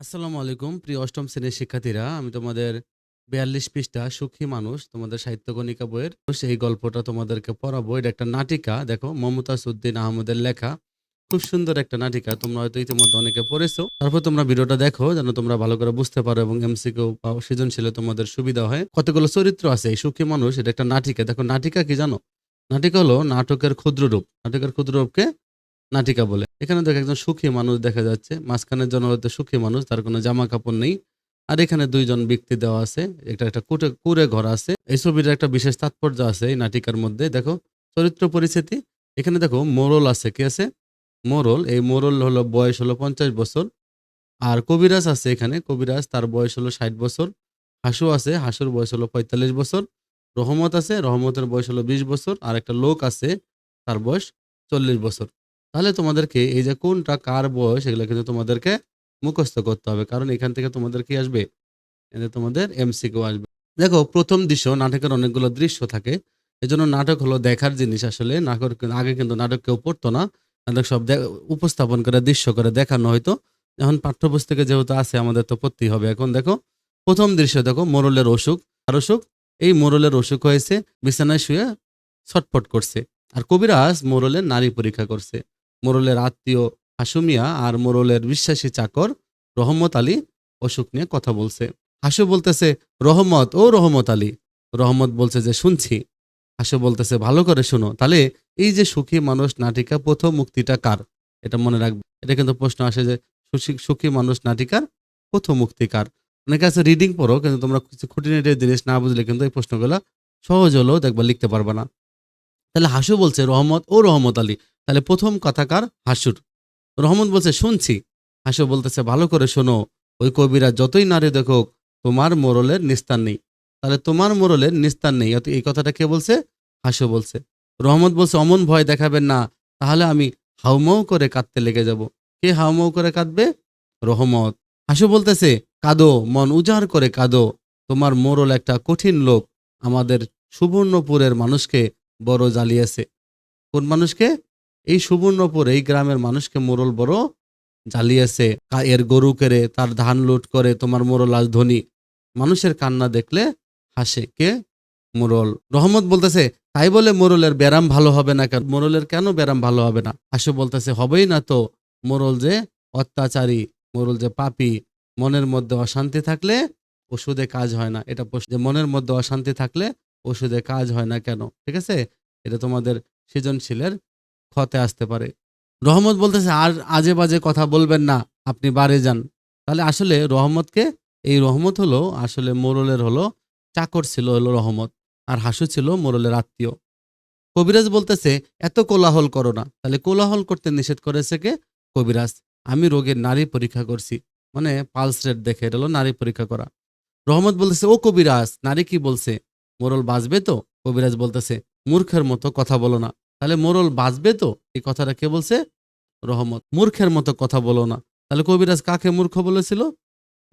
আসসালামু আলাইকুম, প্রিয় অষ্টম শ্রেণির শিক্ষার্থীরা। আমি তোমাদের বিয়াল্লিশ পৃষ্ঠা সুখী মানুষ, তোমাদের সাহিত্য গণিকা বইয়ের। এই গল্পটা তোমাদেরকে পড়াবো। এটা একটা নাটিকা, দেখো, মমতাজ উদ্দিন আহমদের লেখা। খুব সুন্দর একটা নাটিকা, তোমরা হয়তো ইতিমধ্যে অনেকে পড়েছো। তারপর তোমরা ভিডিওটা দেখো, যেন তোমরা ভালো করে বুঝতে পারো এবং এমসিকিউ বা সৃজনশীলে তোমাদের সুবিধা হয়। কতগুলো চরিত্র আছে এই সুখী মানুষ? এটা একটা নাটিকা। দেখো, নাটিকা কি জানো? নাটিকা হলো নাটকের ক্ষুদ্র রূপ। নাটকের ক্ষুদ্র রূপকে নাটিকা বলে। এখানে দেখো একজন সুখী মানুষ দেখা যাচ্ছে। মাঝখানের জন হয়তো সুখী মানুষ, তার কোনো জামা কাপড় নেই। আর এখানে দুইজন ব্যক্তি দেওয়া আছে। এটা একটা কুটে, কুড়ে ঘর আছে। এই ছবিটার একটা বিশেষ তাৎপর্য আছে এই নাটিকার মধ্যে। দেখো, চরিত্র পরিস্থিতি এখানে দেখো, মোরল আছে। কি আছে? মোরল। এই মোরল হলো বয়স হলো পঞ্চাশ বছর। আর কবিরাজ আছে এখানে। কবিরাজ তার বয়স হলো ষাট বছর। হাসু আছে। হাসুর বয়স হলো পঁয়তাল্লিশ বছর। রহমত আছে। রহমতের বয়স হলো বিশ বছর। আর একটা লোক আছে, তার বয়স চল্লিশ বছর। তাহলে তোমাদেরকে এই যে কোনটা কার বয়স, এগুলো কিন্তু তোমাদেরকে মুখস্থ করতে হবে। কারণ এখান থেকে তোমাদের কি আসবে? এতে তোমাদের এমসিকিউ আসবে। দেখো, প্রথম দৃশ্য নাটকের অনেকগুলো দৃশ্য থাকে। এজন্য নাটক হলো দেখার জিনিস আসলে। নাটক আগে কিন্তু নাটক কেউ পড়তো না। নাটক সব উপস্থাপন করে, দৃশ্য করে দেখানো হয়তো এখন পাঠ্যপুস্তকে যেহেতু আছে, আমাদের তো পড়তেই হবে। এখন দেখো, প্রথম দৃশ্য দেখো, মোরলের অসুখ। আর অসুখ, এই মোরলের অসুখ হয়েছে, বিছানায় শুয়ে ছটফট করছে। আর কবিরাজ মোরলের নারী পরীক্ষা করছে। মোরলের আত্মীয় হাসুমিয়া আর মোরলের বিশ্বাসী চাকর রহমত আলী অসুখ নিয়ে কথা বলছে। হাসু বলতেছে, রহমত, ও রহমত আলী। রহমত বলছে যে, শুনছি। হাসু বলতেছে, ভালো করে শুনো, তাহলে এই যে সুখী মানুষ নাটিকা প্রথম মুক্তিটা কার? এটা মনে রাখবে। এটা কিন্তু প্রশ্ন আসে যে সুখী মানুষ নাটিকার প্রথম মুক্তি কার? অনেকে আছে, রিডিং পড়ো, কিন্তু তোমরা কিছু খুঁটিনাটি জিনিস না বুঝলে কিন্তু এই প্রশ্নগুলো সহজ হলেও দেখবা লিখতে পারবে না। তাহলে হাসু বলছে, রহমত, ও রহমত আলী। তাহলে প্রথম কথাকার হাসুর। রহমত বলছে, শুনছি। হাসু বলতেছে, ভালো করে শোনো, ওই কবিরা যতই নারী দেখুক, তোমার মোরলের নিস্তার নেই। তাহলে তোমার মোরলের নিস্তার নেই এই কথাটা কে বলছে? হাসু বলছে। রহমত বলছে, অমন ভয় দেখাবেন না, তাহলে আমি হাউমাউ করে কাঁদতে লেগে যাব। কে হাউমাউ করে কাঁদবে? রহমত। হাসু বলতেছে, কাঁদো, মন উজাড় করে কাঁদো। তোমার মোরল একটা কঠিন লোক, আমাদের সুবর্ণপুরের মানুষকে বড় জ্বালিয়েছে। কোন মানুষকে? এই সুবর্ণপুর এই গ্রামের মানুষকে মোরল বড় জ্বালিয়েছে। এর গরু কেড়ে, তার ধান লুট করে, তোমার মোরল আজ ধনী। মানুষের কান্না দেখলে হাসে কে? মোরল। রহমত বলতেছে, তাই বলে মোরলের ব্যারাম ভালো হবে না কেন? মোরলের কেন ব্যারাম ভালো হবে না? হাসু বলতেছে, হবেই না তো। মোরল যে অত্যাচারী, মোরল যে পাপী, মনের মধ্যে অশান্তি থাকলে ওষুধে কাজ হয় না। এটা যে মনের মধ্যে অশান্তি থাকলে ওষুধে কাজ হয় না কেন? ঠিক আছে? এটা তোমাদের সৃজনশীলের ক্ষতে আসতে পারে। রহমত বলতেছে, আর আজে বাজে কথা বলবেন না, আপনি বাড়ি যান। তাহলে আসলে রহমতকে, এই রহমত হলো, আসলে মোরলের হলো, চাকর ছিল হলো রহমত, আর হাসু ছিল মোরলের আত্মীয়। কবিরাজ বলতেছে, এত কোলাহল করো না। তাহলে কোলাহল করতে নিষেধ করেছে কে? কবিরাজ। আমি রোগের নারী পরীক্ষা করছি। মানে পালস রেট দেখে, এটা হলো নারী পরীক্ষা করা। রহমত বলতেছে, ও কবিরাজ, নারী কি বলছে? মোরল, বাঁচবে তো? কবিরাজ বলতেছে, মূর্খের মতো কথা বলো না। তাহলে মোরল বাঁচবে তো? এই কথাটা কে বলছে? রহমত। মূর্খের মতো কথা বলো না। তাহলে কবিরাজ কাকে মূর্খ বলেছিল?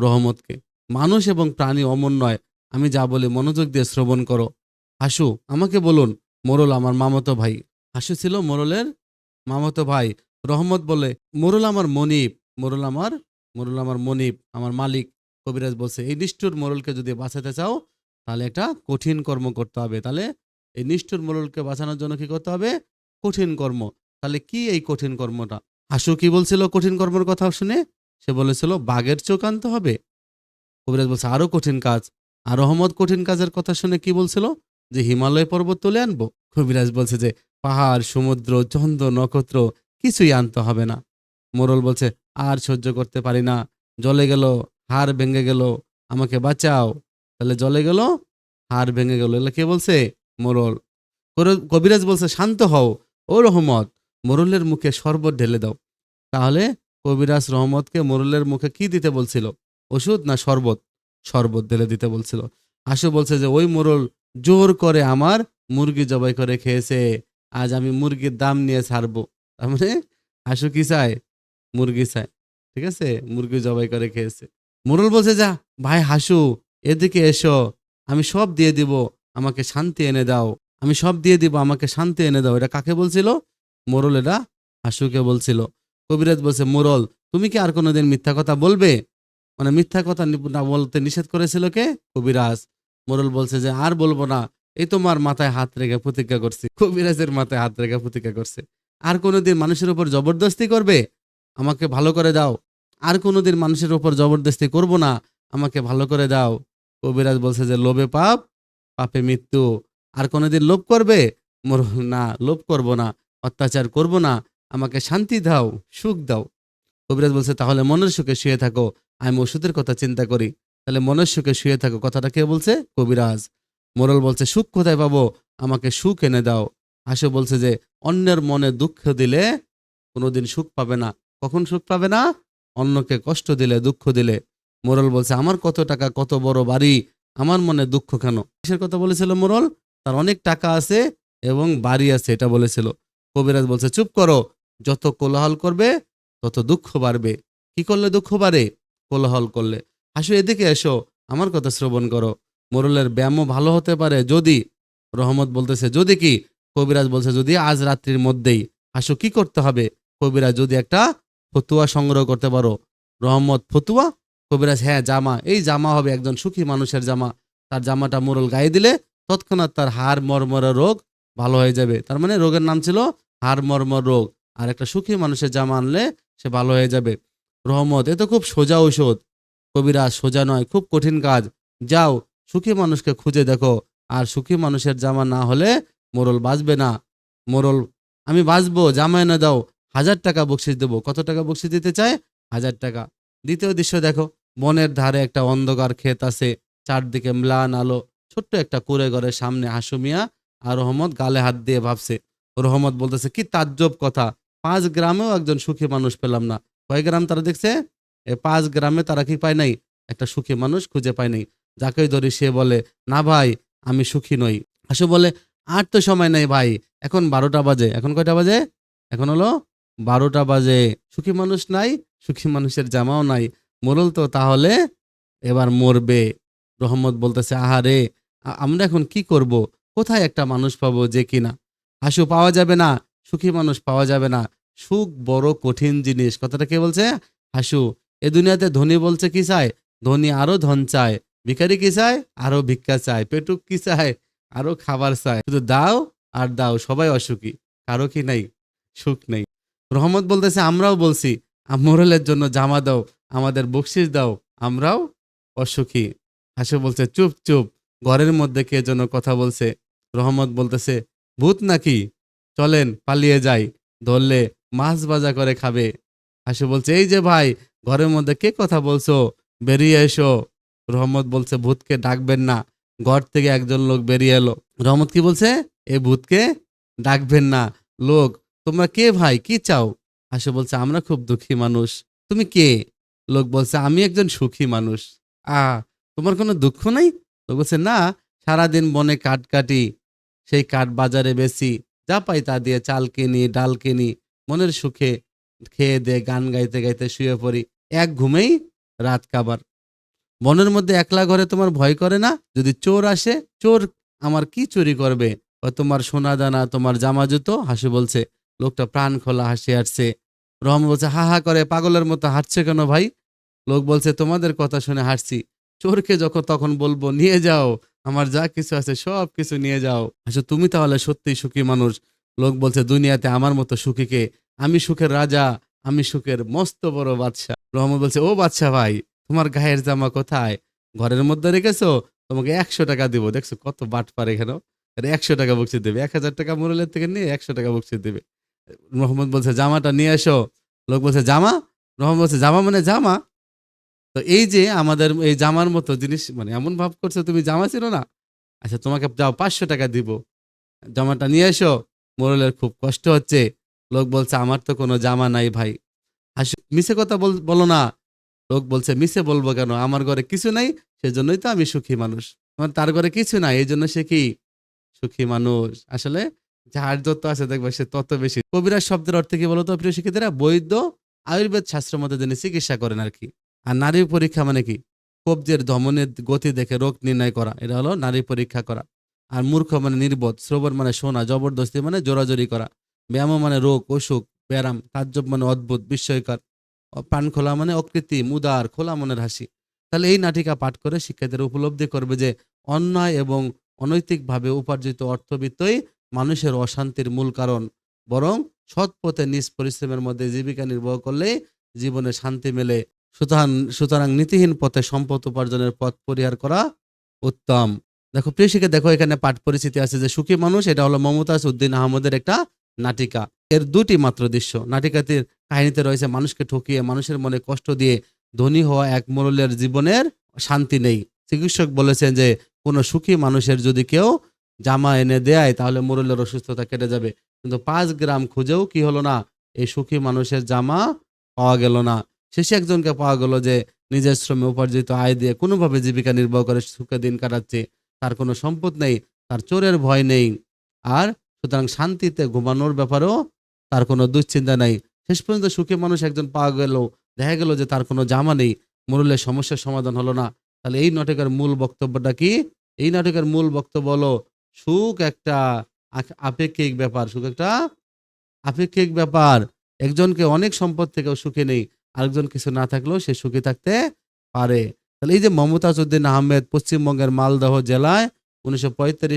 রহমতকে। মানুষ এবং প্রাণী অমন নয় আমি যা বলে মনোযোগ দিয়ে শ্রবণ করো। হাসু, আমাকে বলুন, মোরল আমার মামতো ভাই। হাসু ছিল মোরলের মামতো ভাই। রহমত বলে, মোরল আমার মনিব, মোরল আমার মোরল আমার মনিব, আমার মালিক। কবিরাজ বলছে, এই নিষ্ঠুর মোরলকে যদি বাঁচাতে চাও, তাহলে একটা কঠিন কর্ম করতে হবে। তাহলে এই নিষ্ঠুর মোরলকে বাঁচানোর জন্য কি করতে হবে? কঠিন কর্ম। তাহলে কি এই কঠিন কর্মটা? হাসু কি বলছিল কঠিন কর্মের কথা শুনে? সে বলেছিল, বাঘের চোখ আনতে হবে। কবিরাজ বলছে, আরও কঠিন কাজ। আর রহমত কঠিন কাজের কথা শুনে কি বলছিল? যে হিমালয় পর্বত তুলে আনব। কবিরাজ বলছে যে, পাহাড়, সমুদ্র, চন্দ্র, নক্ষত্র, কিছুই আনতে হবে না। মোরল বলছে, আর সহ্য করতে পারি না। জলে গেল, হাড় ভেঙে গেল, আমাকে বাঁচাও। তাহলে জলে গেল, হাড় ভেঙে গেল। এগুলো কে বলছে? মোরল। কবিরাজ বলছে, শান্ত হও, ও রহমত, মোরলের মুখে শরবত ঢেলে দাও। তাহলে কবিরাজ রহমতকে মোরলের মুখে কি দিতে বলছিল? ওষুধ না শরবত? শরবত ঢেলে দিতে বলছিল। আশু বলছে যে, ওই মোরল জোর করে আমার মুরগি জবাই করে খেয়েছে, আজ আমি মুরগির দাম নিয়ে ছাড়বো। তার মানে আশু কি চায়? মুরগি চায়, ঠিক আছে? মুরগি জবাই করে খেয়েছে। মোরল বলছে, যা, ভাই হাসু, এদিকে এসো, আমি সব দিয়ে দিব আমাকে শান্তি এনে দাও। আমি সব দিয়ে দিব, আমাকে শান্তি এনে দাও। এটা কাকে বলছিল? মোরল এটা? হাসুকে বলছিল। কবিরাজ বলছে, মোরল, তুমি কি আর কোনোদিন মিথ্যা কথা বলবে? মানে মিথ্যা কথা বলতে নিষেধ করেছিল কে? কবিরাজ। মোরল বলছে যে, আর বলব না। এই তোমার মাথায় হাত রেখে প্রতিজ্ঞা করছি। কবিরাজের মাথায় হাত রেখে প্রতিজ্ঞা করছে। আর কোনোদিন মানুষের উপর জবরদস্তি করবে? আমাকে ভালো করে দাও। আর কোনোদিন মানুষের উপর জবরদস্তি করব না। আমাকে ভালো করে দাও। কবিরাজ বলছে যে, লোভে পাপ পাপে মৃত্যু। আর কোনোদিন লোভ করবে? মোর না, লোভ করব না, অত্যাচার করব না। আমাকে শান্তি দাও, সুখ দাও। কবিরাজ বলছে, তাহলে মনের সুখে শুয়ে থাকো। আমি ওষুধের কথা চিন্তা করি। তাহলে মনের সুখে শুয়ে থাকো। কথাটা কে বলছে? কবিরাজ। মোরল বলছে, সুখ কোথায় পাবো? আমাকে সুখ এনে দাও। আশু বলছে যে, অন্যের মনে দুঃখ দিলে কোনোদিন সুখ পাবে না। কখন সুখ পাবে না? অন্যকে কষ্ট দিলে, দুঃখ দিলে। মোরল বলছে, আমার কত টাকা, কত বড় বাড়ি আমার মনে দুঃখ কেন? কিসের কথা বলেছিল মোরল? তার অনেক টাকা আছে এবং বাড়ি আছে, এটা বলেছিল। কবিরাজ বলছে, চুপ করো, যত কোলাহল করবে, তত দুঃখ বাড়বে। কি করলে দুঃখ বাড়ে? কোলাহল করলে। আসো এদিকে এসো, আমার কথা শ্রবণ করো। মোরলের ব্যায়ামও ভালো হতে পারে, যদি, রহমত বলতেছে, যদি কি? কবিরাজ বলছে, যদি আজ রাত্রির মধ্যেই। আসো, কি করতে হবে? কবিরাজ, যদি একটা ফতুয়া সংগ্রহ করতে পারো, রহমত ফতুয়া কবিরাজ হ্যাঁ জামা। এই জামা হবে একজন সুখী মানুষের জামা। তার জামাটা মোরল গায়ে দিলে তৎক্ষণাৎ তার হাড় মর্মর রোগ ভালো হয়ে যাবে। তার মানে রোগের নাম ছিল হাড় মর্মর রোগ। আর একটা সুখী মানুষের জামা আনলে সে ভালো হয়ে যাবে। রহমত, এ তো খুব সোজা ঔষধ। কবিরাজ, সোজা নয়, খুব কঠিন কাজ। যাও, সুখী মানুষকে খুঁজে দেখো। আর সুখী মানুষের জামা না হলে মোরল বাঁচবে না। মোরল, আমি বাঁচবো, জামা এনে দাও। হাজার টাকা বকশিস দেবো। কত টাকা বকশিস দিতে চায়? হাজার টাকা। দ্বিতীয় দৃশ্য দেখো। বনের ধারে একটা অন্ধকার ক্ষেত আছে, চারদিকে ম্লান আলো। ছোট্ট একটা কুড়ে ঘরের সামনে হাসুমিয়া আর রহমত গালে হাত দিয়ে ভাবছে। রহমত বলতেছে, কি তাজ্জব কথা। পাঁচ গ্রামেও একজন সুখী মানুষ পেলাম না। কয় গ্রাম তারা দেখছে? এ পাঁচ গ্রামে তারা কি পায় নাই? একটা সুখী মানুষ খুঁজে পায় নাই। যাকেই ধরি সে বলে, না ভাই, আমি সুখী নই। হাসু বলে, আর তো সময় নেই ভাই, এখন বারোটা বাজে। এখন কয়টা বাজে? এখন হলো বারোটা বাজে। সুখী মানুষ নাই, সুখী মানুষের জামাও নাই। মরল তো, তাহলে এবার মরবে। রহমত বলতেছে, আহারে আমরা এখন কি করব? কোথায় একটা মানুষ পাবো যে কিনা? হাসু পাওয়া যাবে না, সুখী মানুষ পাওয়া যাবে না। সুখ বড় কঠিন জিনিস। কথাটা কে বলছে? হাসু। এ দুনিয়াতে ধনী বলছে কি চায়? ধনী আরও ধন চায়। ভিখারি কি চায়? আরও ভিক্ষা চায়। পেটুক কি চায়? আরও খাবার চায়। শুধু দাও আর দাও, সবাই অসুখী। কারও কি নাই? সুখ নেই। রহমত বলতেছে, আমরাও বলছি মোরলের জন্য জামা দাও। আমাদের বকশিস দাও, আমরাও অসুখী। হাসু বলছে, চুপ চুপ, ঘরের মধ্যে কে যেন কথা বলছে? রহমত বলতেছে, ভূত নাকি? চলেন, পালিয়ে যাই, ধরলে মাছ ভাজা করে খাবে। হাসু বলছে, এই যে ভাই, ঘরের মধ্যে কে কথা বলছো? বেরিয়ে এসো। রহমত বলছে, ভূতকে ডাকবেন না, ঘর থেকে একজন লোক বেরিয়ে এলো। রহমত কি বলছে? এ ভূতকে ডাকবেন না। লোক, তোমরা কে ভাই? কি চাও? হাসু বলছে, আমরা খুব দুঃখী মানুষ। তুমি কে? লোক বলছে, আমি একজন সুখী মানুষ। আ, তোমার কোনো দুঃখ নাই? লোক বলছে, না, সারাদিন বনে কাঠ কাটি, সেই কাঠ বাজারে বেশি যা পাই তা দিয়ে চাল কিনি, ডাল কিনি, মনের সুখে খেয়ে দে গান গাইতে গাইতে শুয়ে পড়ি, এক ঘুমেই রাত কাবার। বনের মধ্যে একলা ঘরে তোমার ভয় করে না? যদি চোর আসে, চোর আমার কি চুরি করবে? তোমার সোনা দানা, তোমার জামা জুতো? হাসি বলছে। লোকটা প্রাণ খোলা হাসি হাঁটছে রহম বলছে, হা হা করে, পাগলের মতো হাঁটছে কেন ভাই? লোক বলছে, তোমাদের কথা শুনে হাসছি চোরকে যখন তখন বলব, নিয়ে যাও, আমার যা কিছু আছে সব কিছু নিয়ে যাও। আচ্ছা তুমি তাহলে সত্যিই সুখী মানুষ? লোক বলছে, দুনিয়াতে আমার মতো সুখীকে আমি সুখের রাজা, আমি সুখের মস্ত বড় বাদশা রহমত বলছে, ও বাদশা ভাই, তোমার গায়ের জামা কোথায়? ঘরের মধ্যে রেখেছো? তোমাকে একশো টাকা দিব। দেখছ কত বাট পার এখানে একশো টাকা বকশি দেবে। এক হাজার টাকা মুরলের থেকে নিয়ে একশো টাকা বকশি দেবে। রহমত বলছে, জামাটা নিয়ে এসো। লোক বলছে, জামা? রহমত বলছে, জামা মানে জামা? তো এই যে আমাদের এই জামার মতো জিনিস মানে এমন ভাব করছ, তুমি জামা ছিল না? আচ্ছা তোমাকে যাও, পাঁচশো টাকা দিব। জামাটা নিয়ে এসো, মোরলের খুব কষ্ট হচ্ছে। লোক বলছে, আমার তো কোনো জামা নাই ভাই। হাসি মিছে কথা বল- বলো না। লোক বলছে মিছে বলব কেন? আমার ঘরে কিছু নাই, সেজন্যই তো আমি সুখী মানুষ। তার ঘরে কিছু নাই এই জন্য সে কি সুখী মানুষ? আসলে যার যত আছে দেখবে সে তত বেশি। কবিরাজ শব্দের কি বলতো প্রিয় শিক্ষিতরা বৈদ্য আয়ুর্বেদ শাস্ত্র মধ্যে যিনি চিকিৎসা করেন আর কি। আর নারী পরীক্ষা মানে কি? কবজের গতি দেখে রোগ নির্ণয় করা। এটা হলো নারী পরীক্ষা করা। আর মূর্খ মানে নির্বোধ, শ্রবণ মানে শোনা, জবরদস্তি মানে জোরাজোরি করা। ব্যায়াম মানে রোগ, অসুখ, ব্যায়াম, তাজ্জব মানে অদ্ভুত, বিস্ময়কর। প্রাণ খোলা মানে অকৃত্রিম, উদার, খোলা মনের হাসি। তাহলে এই নাটিকা পাঠ করে শিক্ষার্থীরা উপলব্ধি করবে যে অন্যায় এবং অনৈতিকভাবে উপার্জিত অর্থবিত্তই মানুষের অশান্তির মূল কারণ। বরং সৎ পথে নিজ পরিশ্রমের মধ্যে জীবিকা নির্বাহ করলে জীবনে শান্তি মেলে। সুতরাং সুতরাং নীতিহীন পথে সম্পদ উপার্জনের পথ পরিহার করা উত্তম। দেখো, প্রিয় দেখো এখানে পাঠ পরিস্থিতি আছে যে সুখী মানুষ, এটা হলো মমতাজ উদ্দিন আহমদের একটা নাটিকা। এর দুটি মাত্র দৃশ্য। নাটিকাটির কাহিনীতে রয়েছে, মানুষকে ঠকিয়ে, মানুষের মনে কষ্ট দিয়ে ধনী হওয়া এক মোরলের জীবনের শান্তি নেই। চিকিৎসক বলেছেন যে কোনো সুখী মানুষের যদি কেউ জামা এনে দেয়, তাহলে মোরলের অসুস্থতা কেটে যাবে। কিন্তু পাঁচ গ্রাম খুঁজেও কি হলো না? এই সুখী মানুষের জামা পাওয়া গেল না। শেষে একজনকে পাওয়া গেল যে, নিজের শ্রমে উপার্জিত আয় দিয়ে কোনোভাবে জীবিকা নির্বাহ করে সুখে দিন কাটাচ্ছে। তার কোনো সম্পদ নেই, তার চোরের ভয় নেই। আর সুতরাং শান্তিতে ঘুমানোর ব্যাপারেও তার কোনো দুশ্চিন্তা নেই। শেষ পর্যন্ত সুখী মানুষ একজন পাওয়া গেল, দেখা গেল যে তার কোনো জামা নেই। মরুলের সমস্যার সমাধান হলো না। তাহলে এই নাটকের মূল বক্তব্যটা কি? এই নাটকের মূল বক্তব্য হলো সুখ একটা আপেক্ষিক ব্যাপার, সুখ একটা আপেক্ষিক ব্যাপার। একজনকে অনেক সম্পদ থেকেও সুখী নেই, আরেকজন কিছু না থাকলেও সে সুখী থাকতে পারে। তাহলে এই যে মমতাজ উদ্দিন আহমেদ পশ্চিমবঙ্গের মালদহ জেলায় উনিশশো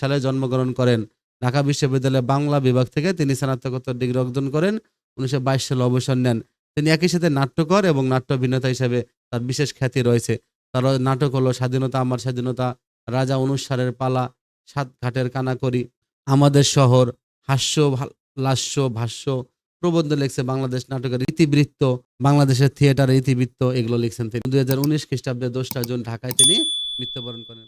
সালে জন্মগ্রহণ করেন। ঢাকা বিশ্ববিদ্যালয়ে বাংলা বিভাগ থেকে তিনি স্নাতকোত্তর ডিগ্রি অর্জন করেন, উনিশশো বাইশ সালে অবসর নেন। তিনি একই সাথে নাট্যকর এবং নাট্য অভিনেতা হিসেবে তার বিশেষ খ্যাতি রয়েছে। তার নাটক হলো স্বাধীনতা, আমার স্বাধীনতা, রাজা অনুসারের পালা সাত ঘাটের কানাকড়ি, আমাদের শহর, হাস্য লাস্য, ভাষ্য, প্রবন্ধ লিখছে বাংলাদেশ নাটকের ইতিবৃত্ত, বাংলাদেশের থিয়েটারের ইতিবৃত্ত, এগুলো লিখছেন তিনি। দুই হাজার উনিশ খ্রিস্টাব্দে দশটা জুন ঢাকায় তিনি মৃত্যুবরণ করেন।